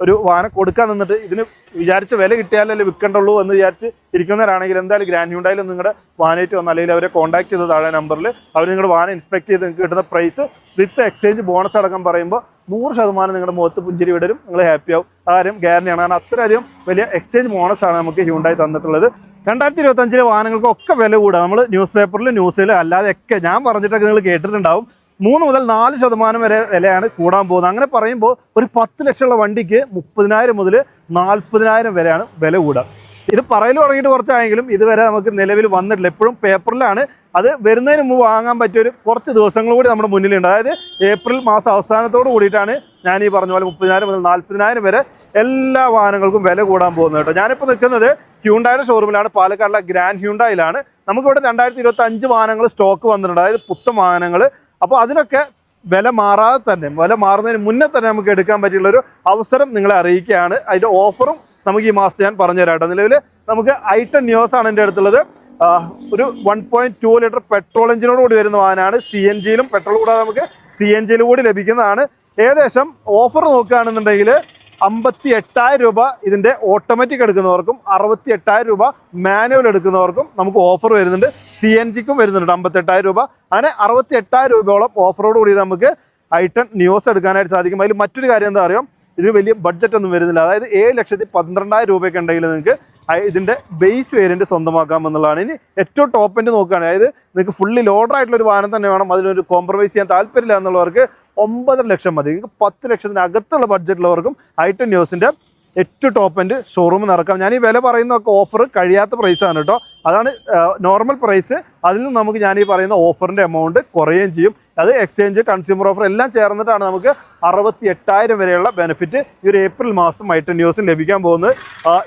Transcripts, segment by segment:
ഒരു വാഹനം കൊടുക്കാൻ നിന്നിട്ട് ഇതിന് വിചാരിച്ച വില കിട്ടിയാലല്ലേ വിൽക്കണ്ടുള്ളൂ എന്ന് വിചാരിച്ച് ഇരിക്കുന്നവരാണെങ്കിൽ എന്തായാലും ഗ്രാൻഡ് ഹ്യൂണ്ടായാലും നിങ്ങളുടെ വാഹനമായിട്ട് വന്നാൽ അല്ലെങ്കിൽ അവരെ കോൺടാക്ട് ചെയ്ത് താഴെ നമ്പറിൽ അവർ നിങ്ങളുടെ വാഹനം ഇൻസ്പെക്ട് ചെയ്ത് നിങ്ങൾക്ക് കിട്ടുന്ന പ്രൈസ് വിത്ത് എക്സ്ചേഞ്ച് ബോണസ് അടക്കം പറയുമ്പോൾ നൂറ് ശതമാനം നിങ്ങളുടെ മുഖത്ത് പുഞ്ചിരി വിടരും നിങ്ങൾ ഹാപ്പി ആവും. കാര്യം ഗ്യാരണ്ടിയാണ് കാരണം അത്രയധികം വലിയ എക്സ്ചേഞ്ച് ബോണസാണ് നമുക്ക് ഹ്യൂണ്ടായി തന്നിട്ടുള്ളത്. രണ്ടായിരത്തി ഇരുപത്തഞ്ചിലെ വാഹനങ്ങൾക്കൊക്കെ വില കൂടുക. നമ്മൾ ന്യൂസ് പേപ്പറിലും ന്യൂസിൽ അല്ലാതെയൊക്കെ ഞാൻ പറഞ്ഞിട്ടൊക്കെ നിങ്ങൾ കേട്ടിട്ടുണ്ടാവും. മൂന്ന് മുതൽ നാല് ശതമാനം വരെ വിലയാണ് കൂടാൻ പോകുന്നത്. അങ്ങനെ പറയുമ്പോൾ ഒരു പത്ത് ലക്ഷമുള്ള വണ്ടിക്ക് മുപ്പതിനായിരം മുതൽ നാൽപ്പതിനായിരം വരെയാണ് വില കൂടുക. ഇത് പറയൽ തുടങ്ങിയിട്ട് കുറച്ചായെങ്കിലും ഇതുവരെ നമുക്ക് നിലവിൽ വന്നിട്ടില്ല. എപ്പോഴും പേപ്പറിലാണ്. അത് വരുന്നതിന് മുമ്പ് വാങ്ങാൻ പറ്റിയ ഒരു കുറച്ച് ദിവസങ്ങൾ കൂടി നമ്മുടെ മുന്നിലുണ്ട്. അതായത് ഏപ്രിൽ മാസം അവസാനത്തോട് കൂടിയിട്ടാണ് ഞാൻ ഈ പറഞ്ഞ പോലെ മുപ്പതിനായിരം മുതൽ നാൽപ്പതിനായിരം വരെ എല്ലാ വാഹനങ്ങൾക്കും വില കൂടാൻ പോകുന്നത് കേട്ടോ. ഞാനിപ്പോൾ നിൽക്കുന്നത് ഹ്യൂണ്ടായുടെ ഷോറൂമിലാണ്. പാലക്കാടിലെ ഗ്രാൻഡ് ഹ്യൂണ്ടായിലാണ്. നമുക്കിവിടെ രണ്ടായിരത്തി ഇരുപത്തി അഞ്ച് വാഹനങ്ങൾ സ്റ്റോക്ക് വന്നിട്ടുണ്ട്. അതായത് പുത്തൻ വാഹനങ്ങൾ അപ്പോൾ അതിനൊക്കെ വില മാറാതെ തന്നെ വില മാറുന്നതിന് മുന്നേ തന്നെ നമുക്ക് എടുക്കാൻ പറ്റിയുള്ള ഒരു അവസരം നിങ്ങളെ അറിയിക്കുകയാണ്. അതിന്റെ ഓഫറും നമുക്ക് ഈ മാസത്തെ ഞാൻ കേട്ടോ നിലവിൽ നമുക്ക് ഐ ടെൻ ന്യൂസ് ആണ് എന്റെ അടുത്തുള്ളത്. ഒരു one point two litre petrol എഞ്ചിനോട് കൂടി വരുന്ന വാഹനമാണ്. സി എൻ ജിയിലും പെട്രോൾ കൂടാതെ നമുക്ക് സി എൻ ജിയിലും കൂടി ലഭിക്കുന്നതാണ്. ഏകദേശം ഓഫർ നോക്കുകയാണെന്നുണ്ടെങ്കിൽ അമ്പത്തി എട്ടായിരം രൂപ ഇതിന്റെ ഓട്ടോമാറ്റിക് എടുക്കുന്നവർക്കും അറുപത്തി എട്ടായിരം രൂപ മാനുവൽ എടുക്കുന്നവർക്കും നമുക്ക് ഓഫർ വരുന്നുണ്ട്. സി എൻ ജിക്കും വരുന്നുണ്ട് അമ്പത്തെട്ടായിരം രൂപ. അങ്ങനെ അറുപത്തി എട്ടായിരം രൂപയോളം ഓഫറോട് കൂടി നമുക്ക് ഐട്ടൺ ന്യൂസ് എടുക്കാനായിട്ട് സാധിക്കും. അതിൽ മറ്റൊരു കാര്യം എന്താ അറിയാം? ഇതിന് വലിയ ബഡ്ജറ്റ് ഒന്നും വരുന്നില്ല. അതായത് ഏഴ് ലക്ഷത്തി പന്ത്രണ്ടായിരം രൂപയൊക്കെ ഉണ്ടെങ്കിൽ നിങ്ങൾക്ക് ഇതിന്റെ ബേസ് വേരിയന്റ് സ്വന്തമാക്കാം എന്നുള്ളതാണ്. ഇനി ഏറ്റവും ടോപ്പ് എൻഡ് നോക്കുകയാണെങ്കിൽ അതായത് നിങ്ങൾക്ക് ഫുള്ളി ലോഡർ ആയിട്ടുള്ള ഒരു വാഹനം തന്നെ വേണം. അതിനൊരു കോംപ്രമൈസ് ചെയ്യാൻ താല്പര്യമില്ല എന്നുള്ളവർക്ക് ഒമ്പതര ലക്ഷം മതി. നിങ്ങൾക്ക് പത്ത് ലക്ഷത്തിനകത്തുള്ള ബഡ്ജറ്റുള്ളവർക്കും ഐറ്റൻ ന്യൂസിന്റെ ഏറ്റവും ടോപ്പ് എൻഡ് ഷോറൂം നിറക്കാം ഞാൻ ഈ വില പറയുന്നതൊക്കെ ഓഫർ കഴിയാത്ത പ്രൈസാണ് കേട്ടോ. അതാണ് നോർമൽ പ്രൈസ് അതിൽ നിന്ന് നമുക്ക് ഞാൻ ഈ പറയുന്ന ഓഫറിന്റെ എമൗണ്ട് കുറയുകയും ചെയ്യും. അത് എക്സ്ചേഞ്ച് കൺസ്യൂമർ ഓഫർ എല്ലാം ചേർന്നിട്ടാണ് നമുക്ക് അറുപത്തി എട്ടായിരം വരെയുള്ള ബെനിഫിറ്റ് ഈ ഒരു ഏപ്രിൽ മാസം ഐറ്റം ന്യൂസിൽ ലഭിക്കാൻ പോകുന്നത്.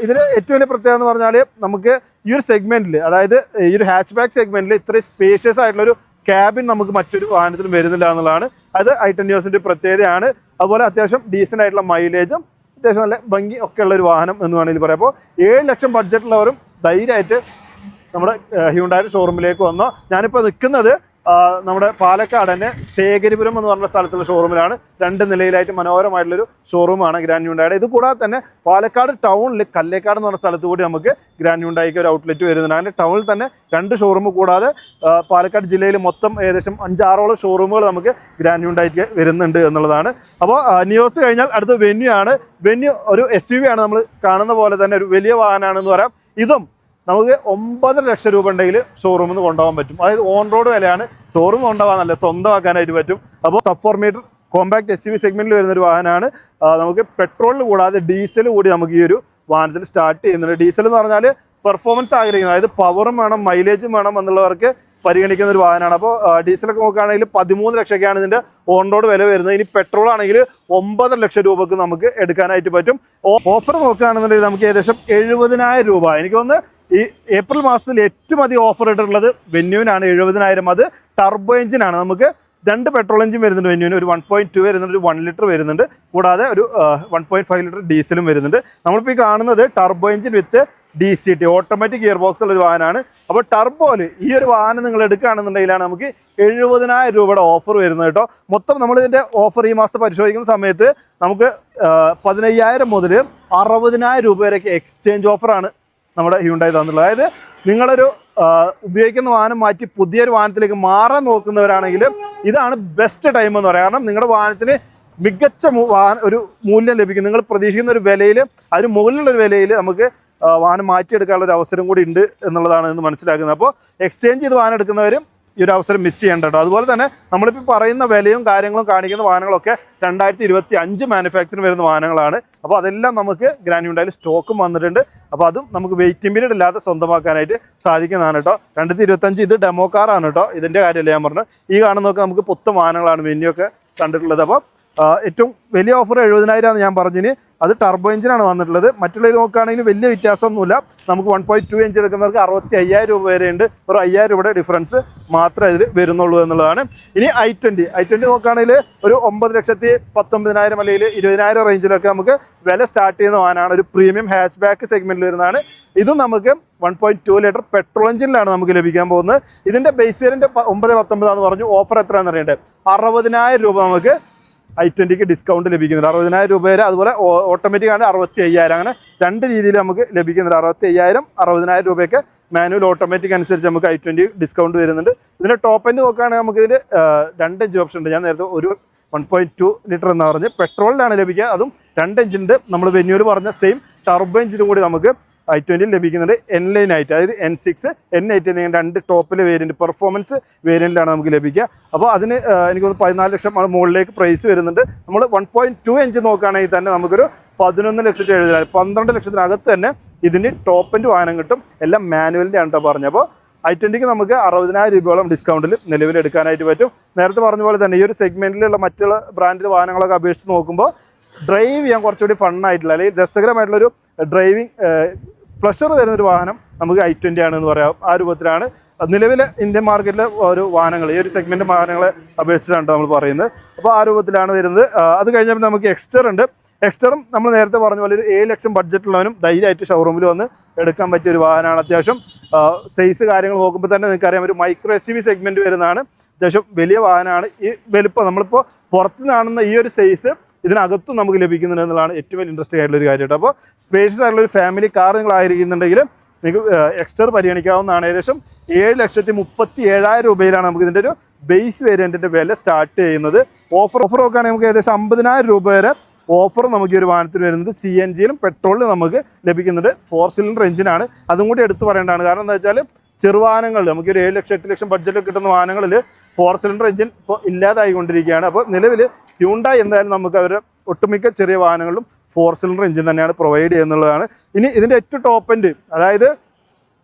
ഇതിൽ ഏറ്റവും വലിയ പ്രത്യേകത എന്ന് പറഞ്ഞാൽ നമുക്ക് ഈ ഒരു സെഗ്മെന്റിൽ അതായത് ഈ ഒരു ഹാച്ച് ബാക്ക് സെഗ്മെന്റിൽ ഇത്രയും സ്പേഷ്യസ് ആയിട്ടുള്ളൊരു ക്യാബിൻ നമുക്ക് മറ്റൊരു വാഹനത്തിലും വരുന്നില്ല എന്നുള്ളതാണ്. അത് ഐ ടെൻ ന്യൂസിന്റെ പ്രത്യേകതയാണ്. അതുപോലെ അത്യാവശ്യം ഡീസന്റ് ആയിട്ടുള്ള മൈലേജും അത്യാവശ്യം നല്ല ഭംഗി ഒക്കെ ഉള്ള ഒരു വാഹനം എന്ന് വേണമെങ്കിൽ പറയാം. അപ്പോൾ ഏഴ് ലക്ഷം ബഡ്ജറ്റുള്ളവരും ധൈര്യമായിട്ട് നമ്മുടെ ഹ്യൂണ്ടായ ഷോറൂമിലേക്ക് വന്നോ. ഞാനിപ്പോൾ നിൽക്കുന്നത് നമ്മുടെ പാലക്കാട് തന്നെ ശേഖരിപുരം എന്ന് പറഞ്ഞ സ്ഥലത്തുള്ള ഷോറൂമിലാണ് രണ്ട് നിലയിലായിട്ട് മനോഹരമായിട്ടുള്ളൊരു ഷോറൂമാണ് ഗ്രാൻഡ് ഹ്യൂണ്ടായുടെ ഇത് കൂടാതെ തന്നെ പാലക്കാട് ടൗണിൽ കല്ലേക്കാട് എന്ന് പറഞ്ഞ സ്ഥലത്ത് കൂടി നമുക്ക് ഗ്രാൻഡ് ഹ്യൂണ്ടായിക്ക് ഒരു ഔട്ട്ലെറ്റ് വരുന്നുണ്ട്. ടൗണിൽ തന്നെ രണ്ട് ഷോറൂം കൂടാതെ പാലക്കാട് ജില്ലയിൽ മൊത്തം ഏകദേശം അഞ്ചാറോളം ഷോറൂമുകൾ നമുക്ക് ഗ്രാൻഡ് ഹ്യൂണ്ടായിക്ക് വരുന്നുണ്ട് എന്നുള്ളതാണ്. അപ്പോൾ ന്യൂസ് കഴിഞ്ഞാൽ അടുത്ത വെന്യൂ ആണ്. വെന്യൂ ഒരു എസ് യു വി ആണ് നമ്മൾ കാണുന്ന പോലെ തന്നെ ഒരു വലിയ വാഹനമാണെന്ന് പറയാം. ഇതും നമുക്ക് ഒമ്പതര ലക്ഷം രൂപ ഉണ്ടെങ്കിൽ ഷോറൂമിൽ നിന്ന് കൊണ്ടുപോകാൻ പറ്റും. അതായത് ഓൺ റോഡ് വിലയാണ്. ഷോറൂം കൊണ്ടുപോകാനല്ല സ്വന്തമാക്കാനായിട്ട് പറ്റും. അപ്പോൾ sub four metre compact S U V സെഗ്മെന്റിൽ വരുന്ന ഒരു വാഹനമാണ്. നമുക്ക് പെട്രോളിൽ കൂടാതെ ഡീസൽ കൂടി നമുക്ക് ഈ ഒരു വാഹനത്തിൽ സ്റ്റാർട്ട് ചെയ്യുന്നുണ്ട്. ഡീസൽ എന്ന് പറഞ്ഞാൽ പെർഫോമൻസ് ആഗ്രഹിക്കുന്നത്. അതായത് പവറും വേണം മൈലേജും വേണം എന്നുള്ളവർക്ക് പരിഗണിക്കുന്ന ഒരു വാഹനമാണ്. അപ്പോൾ ഡീസലൊക്കെ നോക്കുകയാണെങ്കിൽ പതിമൂന്ന് ലക്ഷമൊക്കെയാണ് ഇതിന്റെ ഓൺ റോഡ് വില വരുന്നത്. ഇനി പെട്രോൾ ആണെങ്കിൽ ഒമ്പതര ലക്ഷം രൂപക്ക് നമുക്ക് എടുക്കാനായിട്ട് പറ്റും. ഓഫർ നോക്കുകയാണെന്നുണ്ടെങ്കിൽ നമുക്ക് ഏകദേശം എഴുപതിനായിരം രൂപ. എനിക്ക് തോന്നുന്നു ഈ ഏപ്രിൽ മാസത്തിൽ ഏറ്റവും അധികം ഓഫർ ഇട്ടിട്ടുള്ളത് വെന്യൂവിനാണ്. എഴുപതിനായിരം അത് ടർബോ എഞ്ചിനാണ് നമുക്ക് രണ്ട് പെട്രോൾ എഞ്ചിൻ വരുന്നുണ്ട് വെന്യൂവിന്. ഒരു വൺ പോയിന്റ് ടു വരുന്നുണ്ട് ഒരു വൺ ലിറ്റർ വരുന്നുണ്ട്. കൂടാതെ ഒരു വൺ പോയിന്റ് ഫൈവ് ലിറ്റർ ഡീസലും വരുന്നുണ്ട്. നമ്മളിപ്പോൾ ഈ കാണുന്നത് turbo engine with D C T automatic gear box ഉള്ള ഒരു വാഹനമാണ്. അപ്പോൾ ടർബോയിൽ ഈ ഒരു വാഹനം നിങ്ങൾ എടുക്കുകയാണെന്നുണ്ടെങ്കിലാണ് നമുക്ക് എഴുപതിനായിരം രൂപയുടെ ഓഫർ വരുന്നത് കേട്ടോ. മൊത്തം നമ്മളിതിന്റെ ഓഫർ ഈ മാസത്തെ പരിശോധിക്കുന്ന സമയത്ത് നമുക്ക് പതിനയ്യായിരം മുതൽ അറുപതിനായിരം രൂപ വരെയൊക്കെ എക്സ്ചേഞ്ച് ഓഫറാണ് നമ്മുടെ ഹ്യൂണ്ടായി തന്നിട്ടുള്ളത്. അതായത് നിങ്ങളൊരു ഉപയോഗിക്കുന്ന വാഹനം മാറ്റി പുതിയൊരു വാഹനത്തിലേക്ക് മാറാൻ നോക്കുന്നവരാണെങ്കിൽ ഇതാണ് ബെസ്റ്റ് ടൈം എന്ന് പറയാം. കാരണം നിങ്ങളുടെ വാഹനത്തിന് മികച്ച ഒരു മൂല്യം ലഭിക്കും. നിങ്ങൾ പ്രതീക്ഷിക്കുന്ന ഒരു വിലയിൽ അതിന് മുകളിലുള്ള ഒരു വിലയിൽ നമുക്ക് വാഹനം മാറ്റിയെടുക്കാനുള്ള ഒരു അവസരം കൂടി ഉണ്ട് എന്നുള്ളതാണ് ഇന്ന് മനസ്സിലാക്കുന്നത്. അപ്പോൾ എക്സ്ചേഞ്ച് ചെയ്ത് വാഹനം എടുക്കുന്നവരും ഈ ഒരു അവസരം മിസ് ചെയ്യേണ്ട കേട്ടോ. അതുപോലെ തന്നെ നമ്മളിപ്പോൾ പറയുന്ന വിലയും കാര്യങ്ങളും കാണിക്കുന്ന വാഹനങ്ങളൊക്കെ രണ്ടായിരത്തി ഇരുപത്തി അഞ്ച് മാനുഫാക്ചറിങ് വരുന്ന വാഹനങ്ങളാണ്. അപ്പോൾ അതെല്ലാം നമുക്ക് ഗ്രാനുണ്ടായാലും സ്റ്റോക്കും വന്നിട്ടുണ്ട്. അപ്പോൾ അതും നമുക്ക് വെയിറ്റിംഗ് പീരീഡ് ഇല്ലാതെ സ്വന്തമാക്കാനായിട്ട് സാധിക്കുന്നതാണ് കേട്ടോ. രണ്ടായിരത്തി ഇരുപത്തഞ്ച് ഇത് ഡെമോ കാറാണ് കേട്ടോ. ഇതിന്റെ കാര്യമല്ല ഞാൻ പറഞ്ഞത്? ഈ കാണുന്നതൊക്കെ നമുക്ക് പുത്തം വാഹനങ്ങളാണ്. മെനു ഒക്കെ കണ്ടിട്ടുള്ളത്. അപ്പോൾ ഏറ്റവും വലിയ ഓഫർ എഴുപതിനായിരമാണ് ഞാൻ പറഞ്ഞിന്. അത് ടർബോ എഞ്ചിനാണ് വന്നിട്ടുള്ളത്. മറ്റുള്ളവർ നോക്കുകയാണെങ്കിൽ വലിയ വ്യത്യാസമൊന്നുമില്ല. നമുക്ക് വൺ പോയിന്റ് ടു ഇഞ്ച് എടുക്കുന്നവർക്ക് അറുപത്തി അയ്യായിരം രൂപ വരെയുണ്ട് ഒരു അയ്യായിരം രൂപയുടെ ഡിഫറൻസ് മാത്രമേ ഇതിൽ വരുന്നുള്ളൂ എന്നുള്ളതാണ്. ഇനി ഐ ട്വന്റി ഐ ട്വന്റി നോക്കുകയാണെങ്കിൽ ഒരു ഒമ്പത് ലക്ഷത്തി പത്തൊമ്പതിനായിരം അല്ലെങ്കിൽ ഇരുപതിനായിരം റേഞ്ചിലൊക്കെ നമുക്ക് വില സ്റ്റാർട്ട് ചെയ്യുന്ന വാനാണ്. ഒരു പ്രീമിയം ഹാച്ച് ബാക്ക് സെഗ്മെന്റിൽ വരുന്നതാണ്. ഇതും നമുക്ക് one point two litre petrol എഞ്ചിനിലാണ് നമുക്ക് ലഭിക്കാൻ പോകുന്നത്. ഇതിന്റെ ബേസ് വേരിയന്റ് ഒമ്പത് പത്തൊമ്പതാന്ന് പറഞ്ഞു. ഓഫർ എത്രയാണെന്ന് അറിയേണ്ടത് അറുപതിനായിരം രൂപ നമുക്ക് ഐ ട്വന്റിക്ക് ഡിസ്കൗണ്ട് ലഭിക്കുന്നുണ്ട്. അറുപതിനായിരം രൂപ വരെ അതുപോലെ ഓട്ടോമാറ്റിക് ആണ് അറുപത്തി അയ്യായിരം അങ്ങനെ രണ്ട് രീതിയിൽ നമുക്ക് ലഭിക്കുന്നുണ്ട്. അറുപത്തി അയ്യായിരം അറുപതിനായിരം രൂപയൊക്കെ മാനുവൽ ഓട്ടോമാറ്റിക് അനുസരിച്ച് നമുക്ക് ഐ ട്വന്റി ഡിസ്കൗണ്ട് വരുന്നുണ്ട്. ഇതിന്റെ ടോപ്പ് എൻഡ് നോക്കുകയാണെങ്കിൽ നമുക്ക് ഇതിൽ രണ്ട് എഞ്ച് ഓപ്ഷൻ ഉണ്ട്. ഞാൻ നേരത്തെ ഒരു വൺ പോയിന്റ് ടു ലിറ്റർ എന്ന് പറഞ്ഞ് പെട്രോളിലാണ് ലഭിക്കുക. അതും രണ്ട് എഞ്ചിന്റെ നമ്മൾ വെന്യൂർ പറഞ്ഞ സെയിം ടർബോ എഞ്ചിനും കൂടി നമുക്ക് ഐ ട്വന്റി ലഭിക്കുന്നുണ്ട് എൻ ലൈൻ ആയിട്ട് അതായത് എൻ സിക്സ് എൻ എയ്റ്റ് എന്നിങ്ങനെ രണ്ട് ടോപ്പിലെ വേരിയന്റ് പെർഫോമൻസ് വേരിയന്റിലാണ് നമുക്ക് ലഭിക്കുക. അപ്പോൾ അതിന് എനിക്ക് തോന്നുന്നു പതിനാല് ലക്ഷം മുകളിലേക്ക് പ്രൈസ് വരുന്നുണ്ട്. നമ്മൾ വൺ പോയിന്റ് ടു എഞ്ച് നോക്കുകയാണെങ്കിൽ തന്നെ നമുക്കൊരു പതിനൊന്ന് ലക്ഷത്തി എഴുപതിനായിരം പന്ത്രണ്ട് ലക്ഷത്തിനകത്ത് തന്നെ ഇതിന് ടോപ്പ് എൻഡ് വാഹനം കിട്ടും. എല്ലാം മാനുവലിന്റെ ആണ് കേട്ടോ പറഞ്ഞത്. അപ്പോൾ ഐ ട്വന്റിക്ക് നമുക്ക് അറുപതിനായിരം രൂപയോളം ഡിസ്കൗണ്ടിൽ നിലവിൽ എടുക്കാനായിട്ട് പറ്റും. നേരത്തെ പറഞ്ഞ പോലെ തന്നെ ഈ ഒരു സെഗ്മെന്റിലുള്ള മറ്റുള്ള ബ്രാൻഡിൽ വാഹനങ്ങളൊക്കെ അപേക്ഷിച്ച് നോക്കുമ്പോൾ ഡ്രൈവ് ചെയ്യാൻ കുറച്ചുകൂടി ഫണ്ണായിട്ടുള്ള അല്ലെങ്കിൽ രസകരമായിട്ടുള്ളൊരു ഡ്രൈവിംഗ് പ്ലഷർ തരുന്ന ഒരു വാഹനം നമുക്ക് ഐ ട്വന്റി ആണെന്ന് പറയാം. ആ രൂപത്തിലാണ്. നിലവിലെ ഇന്ത്യൻ മാർക്കറ്റിലെ ഒരു വാഹനങ്ങൾ ഈ ഒരു സെഗ്മെന്റ് വാഹനങ്ങളെ അപേക്ഷിച്ചിട്ടാണ് നമ്മൾ പറയുന്നത്. അപ്പോൾ ആ രൂപത്തിലാണ് വരുന്നത്. അത് കഴിഞ്ഞപ്പോൾ നമുക്ക് എക്സ്റ്റർ ഉണ്ട്. എക്സ്റ്ററും നമ്മൾ നേരത്തെ പറഞ്ഞ പോലെ ഒരു ഏഴ് ലക്ഷം ബഡ്ജറ്റുള്ളവനും ധൈര്യമായിട്ട് ഷോറൂമിൽ വന്ന് എടുക്കാൻ പറ്റിയ ഒരു വാഹനമാണ് അത്യാവശ്യം. സൈസ് കാര്യങ്ങൾ നോക്കുമ്പോൾ തന്നെ നിങ്ങൾക്ക് അറിയാം ഒരു മൈക്രോ എസ് വി സെഗ്മെന്റ് വരുന്നതാണ്. അത്യാവശ്യം വലിയ വാഹനമാണ്. ഈ വലുപ്പം നമ്മളിപ്പോൾ പുറത്ത് കാണുന്ന ഈ ഒരു സൈസ് ഇതിനകത്തും നമുക്ക് ലഭിക്കുന്നുണ്ട് എന്നുള്ളതാണ് ഏറ്റവും ഇൻട്രസ്റ്റിംഗ് ആയിട്ടുള്ള ഒരു കാര്യം കേട്ടോ അപ്പോൾ സ്പേഷ്യസ് ആയിട്ടുള്ള ഒരു ഫാമിലി കാർ നിങ്ങളായിരിക്കുന്നുണ്ടെങ്കിൽ നിങ്ങൾക്ക് എക്സ്റ്റർ പരിഗണിക്കാവുന്നതാണ്. ഏകദേശം ഏഴ് ലക്ഷത്തി മുപ്പത്തി ഏഴായിരം രൂപയിലാണ് നമുക്ക് ഇതിന്റെ ഒരു ബേസ് വേരിയന്റിന്റെ വില സ്റ്റാർട്ട് ചെയ്യുന്നത്. ഓഫർ ഓഫർ നോക്കുകയാണെങ്കിൽ നമുക്ക് ഏകദേശം അമ്പതിനായിരം രൂപ വരെ ഓഫർ നമുക്ക് ഈ ഒരു വാഹനത്തിൽ വരുന്നത് സി എൻ ജിയിലും പെട്രോളിലും നമുക്ക് ലഭിക്കുന്നുണ്ട് ഫോർ സിലിണ്ടർ എഞ്ചിനാണ് അതും കൂടി എടുത്തു പറയേണ്ടതാണ്. കാരണം എന്താ വെച്ചാൽ ചെറുവാഹനങ്ങളിൽ നമുക്ക് ഒരു ഏഴ് ലക്ഷം എട്ട് ലക്ഷം ബഡ്ജറ്റിൽ കിട്ടുന്ന വാഹനങ്ങളിൽ ഫോർ സിലിണ്ടർ എഞ്ചിൻ ഇപ്പോൾ ഇല്ലാതായിക്കൊണ്ടിരിക്കുകയാണ്. അപ്പോൾ നിലവിൽ ഹ്യൂണ്ടായി എന്തായാലും നമുക്ക് അവർ ഒട്ടുമിക്ക ചെറിയ വാഹനങ്ങളിലും ഫോർ സിലിണ്ടർ എഞ്ചിൻ തന്നെയാണ് പ്രൊവൈഡ് ചെയ്യുന്നുള്ളതാണ്. ഇനി ഇതിന്റെ ഏറ്റവും ടോപ്പ് എൻഡ് അതായത്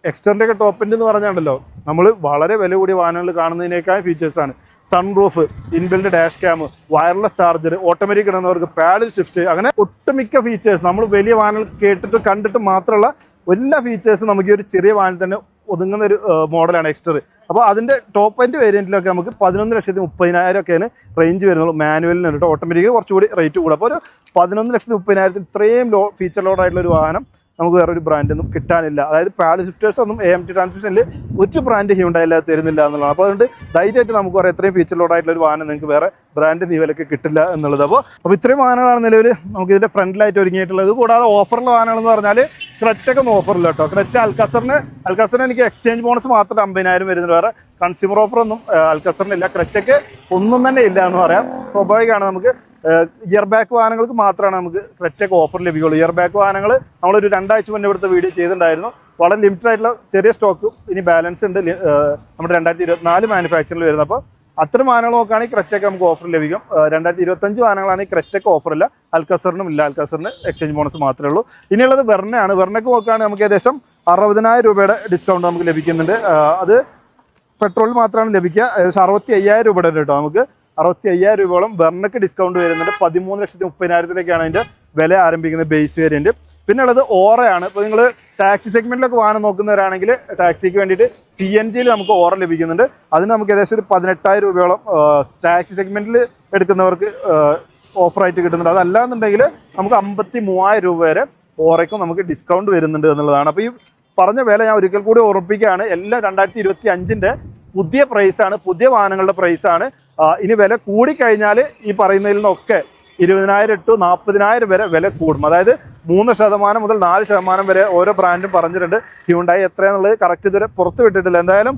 എക്സ്റ്ററിന്റെ ഒക്കെ ടോപ്പ് എൻഡ് എന്ന് പറഞ്ഞാണ്ടല്ലോ നമ്മൾ വളരെ വില കൂടിയ വാഹനങ്ങൾ കാണുന്നതിനേക്കാൾ ഫീച്ചേഴ്സാണ് sunroof inbuilt dash cam wireless charger automatic ഇടുന്നവർക്ക് paddle shift അങ്ങനെ ഒട്ടുമിക്ക ഫീച്ചേഴ്സ് നമ്മൾ വലിയ വാഹനങ്ങൾ കേട്ടിട്ട് കണ്ടിട്ട് മാത്രമുള്ള എല്ലാ ഫീച്ചേഴ്സും നമുക്ക് ഈ ഒരു ചെറിയ വാഹനം തന്നെ ഒതുങ്ങുന്ന ഒരു മോഡലാണ് എക്സ്റ്റർ അപ്പോൾ അതിന്റെ ടോപ്പ് എൻഡ് വേരിയന്റിലൊക്കെ നമുക്ക് പതിനൊന്ന് ലക്ഷത്തി മുപ്പതിനായിരം ഒക്കെയാണ് റേഞ്ച് വരുന്നുള്ളൂ മാനുവലിന് കേട്ടോ. ഓട്ടോമാറ്റിക്കലി കുറച്ചുകൂടി റേറ്റ് കൂടും. അപ്പോൾ ഒരു പതിനൊന്ന് ലക്ഷത്തി മുപ്പതിനായിരത്തിൽ ഇത്രയും ലോ ഫീച്ചർ ലോഡായിട്ടുള്ള ഒരു വാഹനം നമുക്ക് വേറൊരു ബ്രാൻഡൊന്നും കിട്ടാനില്ല. അതായത് പാഡ് ഷിഫ്റ്റേഴ്സ് ഒന്നും എ എം ടി ട്രാൻസ്മിഷനിൽ ഒരു ബ്രാൻഡ് ഹ്യൂണ്ടായില്ല തരുന്നില്ല എന്നുള്ളതാണ്. അപ്പോൾ അതുകൊണ്ട് ധൈര്യമായിട്ട് നമുക്ക് പറയാം ഇത്രയും ഫീച്ചർ ലോഡായിട്ടുള്ള ഒരു വാഹനം നിങ്ങൾക്ക് വേറെ ബ്രാൻഡ് വിലക്ക് കിട്ടില്ല എന്നുള്ളത്. അപ്പോൾ അപ്പോൾ ഇത്രയും വാഹനങ്ങളാണ് നിലവിൽ നമുക്ക് ഇതിന്റെ ഫ്രണ്ടിലായിട്ട് ഒരുങ്ങിയിട്ടുള്ളത്. കൂടാതെ ഓഫറുള്ള വാഹനങ്ങൾ എന്ന് പറഞ്ഞാൽ ക്രെറ്റൊക്കെ ഒന്നും ഓഫറില്ല കേട്ടോ. ക്രെറ്റ അൽക്കസറിന് അൽക്കസറിന് എനിക്ക് എക്സ്ചേഞ്ച് ബോണസ് മാത്രം അമ്പതിനായിരം വരുന്നുണ്ട്. വേറെ കൺസ്യൂമർ ഓഫറൊന്നും അൽക്കസറിനില്ല ക്രെറ്റയ്ക്ക് ഒന്നും തന്നെ ഇല്ല എന്ന് പറയാം. സ്വാഭാവികമാണ് നമുക്ക് ഇയർ ബാക്ക് വാഹനങ്ങൾക്ക് മാത്രമാണ് നമുക്ക് ക്രെറ്റൊക്കെ ഓഫർ ലഭിക്കുള്ളൂ ഇയർ ബാക്ക് വാഹനങ്ങൾ നമ്മളൊരു രണ്ടാഴ്ച മുന്നേ ഇവിടുത്തെ വീഡിയോ ചെയ്തിട്ടുണ്ടായിരുന്നു. വളരെ ലിമിറ്റഡ് ആയിട്ടുള്ള ചെറിയ സ്റ്റോക്ക് ഇനി ബാലൻസ് ഉണ്ട്. നമ്മുടെ രണ്ടായിരത്തി ഇരുപത്തിനാല് മാനുഫാക്ചറിൽ വരുന്നത് അപ്പോൾ അത്തരം വാഹനങ്ങൾ നോക്കുകയാണെങ്കിൽ ക്രെറ്റൊക്കെ നമുക്ക് ഓഫർ ലഭിക്കും. രണ്ടായിരത്തി ഇരുപത്തഞ്ച് വാഹനങ്ങളാണെങ്കിൽ ക്രെറ്റൊക്കെ ഓഫറില്ല അൽക്കസറിനും ഇല്ല. അൽക്കസറിന് എക്സ്ചേഞ്ച് ബോണസ് മാത്രമേ ഉള്ളൂ. ഇനിയുള്ളത് വെർണയാണ് വെർണയ്ക്ക് നോക്കുകയാണെങ്കിൽ നമുക്ക് ഏകദേശം അറുപതിനായിരം രൂപയുടെ ഡിസ്കൗണ്ട് നമുക്ക് ലഭിക്കുന്നുണ്ട്. അത് പെട്രോൾ മാത്രമാണ് ലഭിക്കുക. ഏകദേശം അറുപത്തി അയ്യായിരം രൂപയുടെ കേട്ടോ നമുക്ക് അറുപത്തി അയ്യായിരം രൂപയോളം വെർണക്ക് ഡിസ്കൗണ്ട് വരുന്നുണ്ട്. പതിമൂന്ന് ലക്ഷത്തി മുപ്പതിനായിരത്തിലേക്കാണ് അതിന്റെ വില ആരംഭിക്കുന്നത് ബേസ് വേരിയന്റ് പിന്നെ ഉള്ളത് ഓറയാണ്. ഇപ്പോൾ നിങ്ങൾ ടാക്സി സെഗ്മെന്റിലൊക്കെ വാഹനം നോക്കുന്നവരാണെങ്കിൽ ടാക്സിക്ക് വേണ്ടിയിട്ട് സി എൻ ജിയിൽ നമുക്ക് ഓറ ലഭിക്കുന്നുണ്ട്. അതിന് നമുക്ക് ഏകദേശം ഒരു പതിനെട്ടായിരം രൂപയോളം ടാക്സി സെഗ്മെന്റിൽ എടുക്കുന്നവർക്ക് ഓഫറായിട്ട് കിട്ടുന്നുണ്ട്. അതല്ലാന്നുണ്ടെങ്കിൽ നമുക്ക് അമ്പത്തി മൂവായിരം രൂപ വരെ ഓറയ്ക്കും നമുക്ക് ഡിസ്കൗണ്ട് വരുന്നുണ്ട് എന്നുള്ളതാണ്. അപ്പോൾ ഈ പറഞ്ഞ വില ഞാൻ ഒരിക്കൽ കൂടി ഉറപ്പിക്കുകയാണ് എല്ലാം രണ്ടായിരത്തി ഇരുപത്തി അഞ്ചിന്റെ പുതിയ പ്രൈസാണ് പുതിയ വാഹനങ്ങളുടെ പ്രൈസാണ് ഇനി വില കൂടിക്കഴിഞ്ഞാൽ ഈ പറയുന്നതിൽ നിന്നൊക്കെ ഇരുപതിനായിരം ടു നാൽപ്പതിനായിരം വരെ വില കൂടും. അതായത് മൂന്ന് ശതമാനം മുതൽ നാല് ശതമാനം വരെ ഓരോ ബ്രാൻഡും പറഞ്ഞിട്ടുണ്ട്. ഹ്യൂണ്ടായി എത്രയെന്നുള്ളത് കറക്റ്റ് ഇതുവരെ പുറത്ത് വിട്ടിട്ടില്ല. എന്തായാലും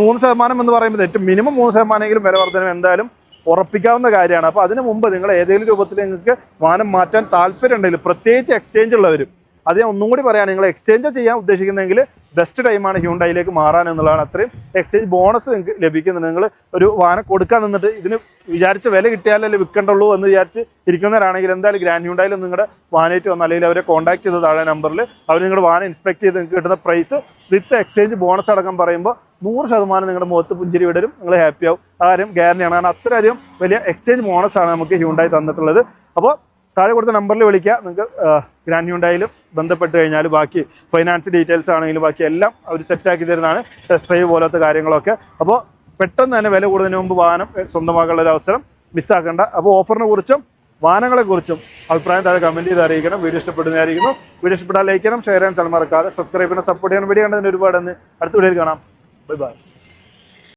മൂന്ന് ശതമാനം എന്ന് പറയുമ്പോൾ ഏറ്റവും മിനിമം മൂന്ന് ശതമാനമെങ്കിലും വില വർധനം എന്തായാലും ഉറപ്പിക്കാവുന്ന കാര്യമാണ്. അപ്പോൾ അതിന് മുമ്പ് നിങ്ങൾ ഏതെങ്കിലും രൂപത്തിൽ നിങ്ങൾക്ക് വാഹനം മാറ്റാൻ താല്പര്യം ഉണ്ടെങ്കിൽ പ്രത്യേകിച്ച് എക്സ്ചേഞ്ച് ഉള്ളവരും അത് ഞാൻ ഒന്നും കൂടി പറയാം. നിങ്ങൾ എക്സ്ചേഞ്ച് ചെയ്യാൻ ഉദ്ദേശിക്കുന്നെങ്കിൽ ബെസ്റ്റ് ടൈമാണ് ഹ്യൂണ്ടായിലേക്ക് മാറാൻ എന്നുള്ളതാണ് അത്രയും എക്സ്ചേഞ്ച് ബോണസ് നിങ്ങൾക്ക് ലഭിക്കുന്നുണ്ട് നിങ്ങൾ ഒരു വാഹനം കൊടുക്കാൻ നിന്നിട്ട് ഇതിന് വിചാരിച്ച വില കിട്ടിയാലല്ലേ വിൽക്കണ്ടുള്ളൂ എന്ന് വിചാരിച്ച് ഇരിക്കുന്നവരാണെങ്കിൽ എന്തായാലും ഗ്രാൻഡ് ഹ്യൂണ്ടായിൽ നിങ്ങളുടെ വാഹനമായിട്ട് വന്ന അല്ലെങ്കിൽ അവരെ കോൺടാക്ട് ചെയ്ത താഴെ നമ്പറിൽ അവർ നിങ്ങളുടെ വാഹനം ഇൻസ്പെക്ട് ചെയ്ത് നിങ്ങൾക്ക് കിട്ടുന്ന പ്രൈസ് വിത്ത് എക്സ്ചേഞ്ച് ബോണസ് അടക്കം പറയുമ്പോൾ നൂറ് ശതമാനം നിങ്ങളുടെ മുഖത്ത് പുഞ്ചിരി വിടരും നിങ്ങൾ ഹാപ്പിയാവും ആ കാര്യം ഗ്യാരണ്ടിയാണ് കാരണം അത്രയധികം വലിയ എക്സ്ചേഞ്ച് ബോണസ് ആണ് നമുക്ക് ഹ്യൂണ്ടായി തന്നിട്ടുള്ളത്. അപ്പോൾ താഴെ കൊടുത്ത നമ്പറിൽ വിളിക്കുക നിങ്ങൾക്ക് ഗ്രാൻഡ് ഹ്യൂണ്ടായിലും ബന്ധപ്പെട്ട് കഴിഞ്ഞാൽ ബാക്കി ഫൈനാൻസ് ഡീറ്റെയിൽസ് ആണെങ്കിലും ബാക്കി എല്ലാം അവർ സെറ്റാക്കി തരുന്നതാണ് ടെസ്റ്റ് ഡ്രൈവ് പോലത്തെ കാര്യങ്ങളൊക്കെ. അപ്പോൾ പെട്ടെന്ന് തന്നെ വില കൂടുന്നതിന് മുമ്പ് വാഹനം സ്വന്തമാക്കാനുള്ള ഒരു അവസരം മിസ്സാക്കേണ്ട. അപ്പോൾ ഓഫറിനെ കുറിച്ചും വാഹനങ്ങളെക്കുറിച്ചും അഭിപ്രായം താഴെ കമന്റ് ചെയ്ത് അറിയിക്കണം. വീഡിയോ ഇഷ്ടപ്പെടുന്നതായിരിക്കുന്നു വീഡിയോ ഇഷ്ടപ്പെട്ടാൽ ലൈക്ക് ചെയ്യണം ഷെയർ ചെയ്യാൻ തലമറക്കാതെ സബ്സ്ക്രൈബ് ചെയ്യണം സപ്പോർട്ട് ചെയ്യണം. വീഡിയോ കണ്ടതിന് ഒരുപാട് അടുത്ത വീഡിയോയിൽ കാണാം. Bye bye